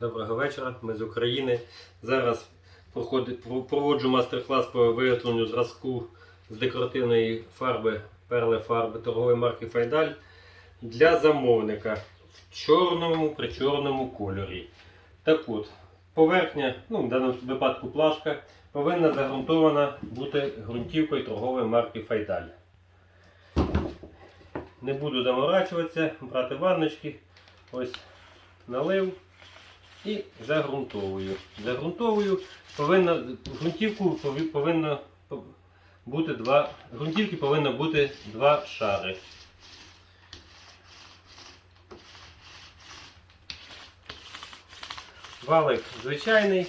Доброго вечора, ми з України. Зараз проводжу мастер-клас по виготовленню зразку з декоративної фарби перли фарби торгової марки Файдаль для замовника в чорному при чорному кольорі. Так от, поверхня, ну в даному випадку плашка, повинна загрунтована бути ґрунтівкою торгової марки Файдаль. Не буду заморачуватися, брати ванночки. Ось налив і загрунтовую. Загрунтовую повинна ґрунтівку пові- повинно бути два. Ґрунтівки повинно бути два шари. Валик звичайний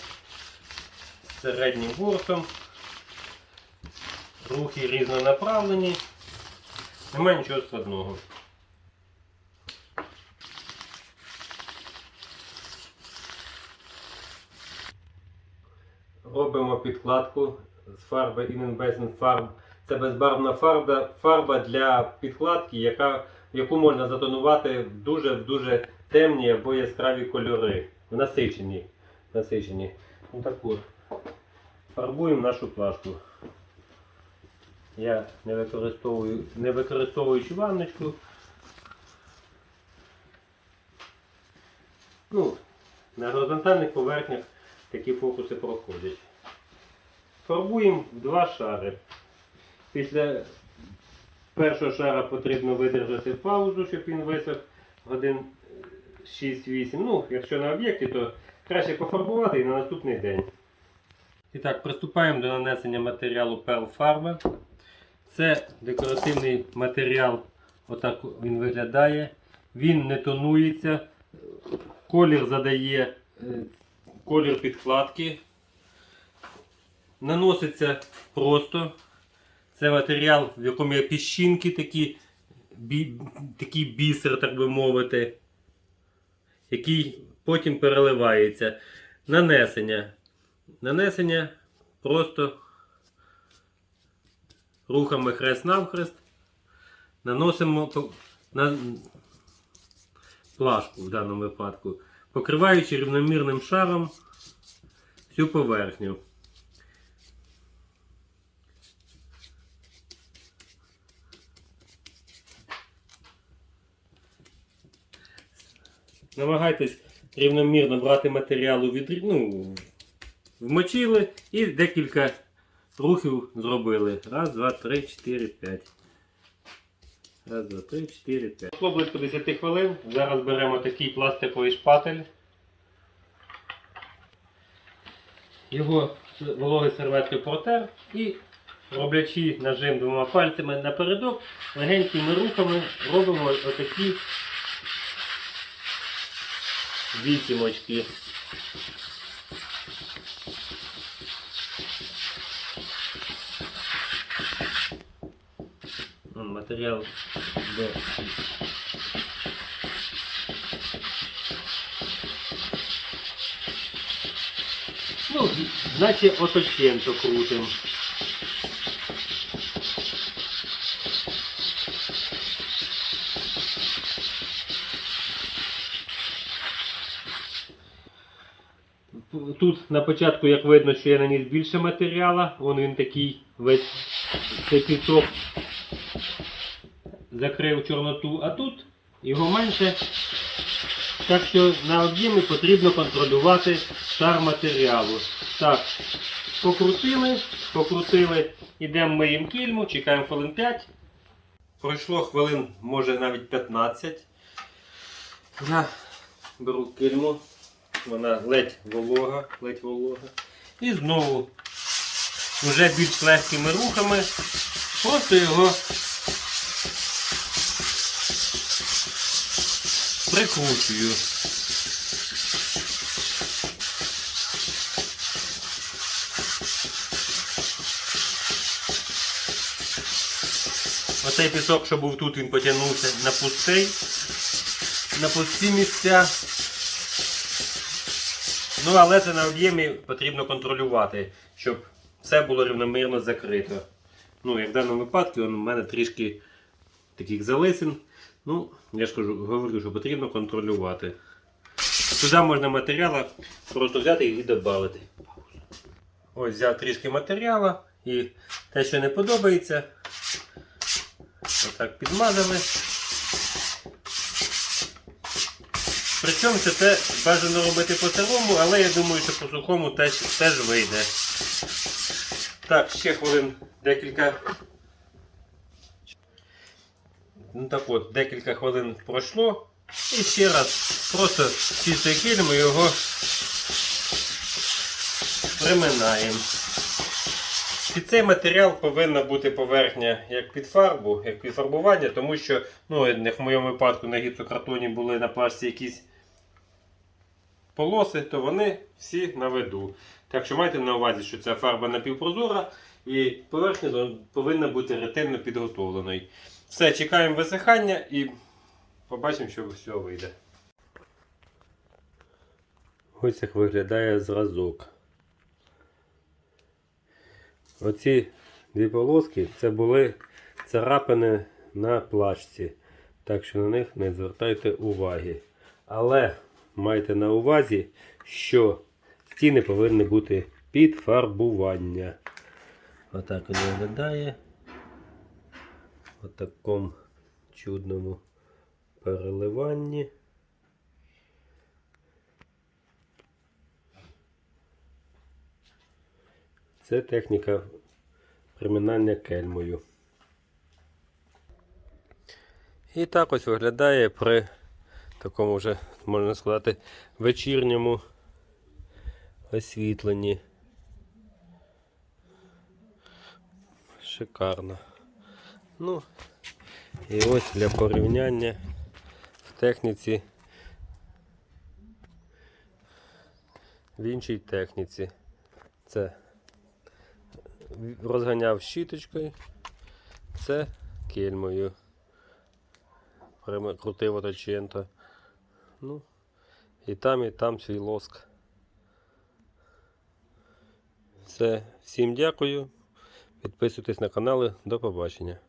з середнім ворсом. Рухи різнонаправлені. Немає нічого складного. Робимо підкладку з фарби Inenbesen Farb. Це безбарвна фарба, фарба для підкладки, яка, яку можна затонувати в дуже-дуже темні або яскраві кольори. В насичені. насичені. Ну, так от. Фарбуємо нашу плашку. Я не використовую, не використовуючи ванночку. Ну, на горизонтальних поверхнях такі фокуси проходять. Фарбуємо два шари. Після першого шара потрібно видержати паузу, щоб він висох годин 6-8. Ну, якщо на об'єкті, то краще пофарбувати і на наступний день. І так, приступаємо до нанесення матеріалу Pearl фарби. Це декоративний матеріал, отак він виглядає. Він не тонується. Колір задає е, колір підкладки. Наноситься просто. Це матеріал, в якому є піщинки, такі, бі, такий бісер, так би мовити, який потім переливається. Нанесення. Нанесення просто рухами хрест-навхрест. Наносимо на плашку в даному випадку, покриваючи рівномірним шаром всю поверхню. Намагайтесь рівномірно брати матеріалу від ну, вмочили і декілька рухів зробили. Раз, два, три, чотири, п'ять. Раз, два, три, чотири, п'ять. Пройшло близько 10 хвилин. Зараз беремо такий пластиковий шпатель. Його вологий серветкою протер і роблячи нажим двома пальцями напередок, легенькими рухами робимо отакі вісімочки. Матеріал де. Ну, наче оточенто крутим. Тут на початку, як видно, що я наніс більше матеріала, вон він такий весь цей пісок закрив чорноту, а тут його менше. Так що на об'ємі потрібно контролювати шар матеріалу. Так, покрутили, покрутили, йдемо миємо кільму, чекаємо хвилин 5. Пройшло хвилин, може навіть 15. Я беру кільму, вона ледь волога, ледь волога. І знову вже більш легкими рухами просто його прикручую. Оцей пісок, що був тут, він потягнувся на пустий, на пусті місця. Ну, але це на об'ємі потрібно контролювати, щоб все було рівномірно закрито. Ну, як в даному випадку, у мене трішки таких залисин. Ну, я ж кажу, говорю, що потрібно контролювати. Туди можна матеріалу просто взяти і додати. Ось взяв трішки матеріалу і те, що не подобається, отак підмазали. Причому це бажано робити по сирому, але я думаю, що по сухому теж, теж вийде. Так, ще хвилин декілька. Ну так от, декілька хвилин пройшло. І ще раз просто чистою кільмою його приминаємо. Під цей матеріал повинна бути поверхня як під фарбу, як під фарбування, тому що, ну, як в моєму випадку на гіпсокартоні були на пасті якісь полоси, то вони всі на виду. Так що майте на увазі, що ця фарба напівпрозора і поверхня повинна бути ретельно підготовленою. Все, чекаємо висихання і побачимо, що все вийде. Ось як виглядає зразок. Оці дві полоски це були царапини на плашці. Так що на них не звертайте уваги. Але майте на увазі, що стіни повинні бути під фарбування. Отак він виглядає. Такому чудному переливанні. Це техніка приминання кельмою. І так ось виглядає при такому вже, можна сказати, вечірньому освітленні. Шикарно. Ну, і ось для порівняння в техніці. В іншій техніці. Це розганяв щіточкою, це кельмою. Крутив оточento. Ну, і там, і там свій лоск. Все, всім дякую. Підписуйтесь на канали. До побачення.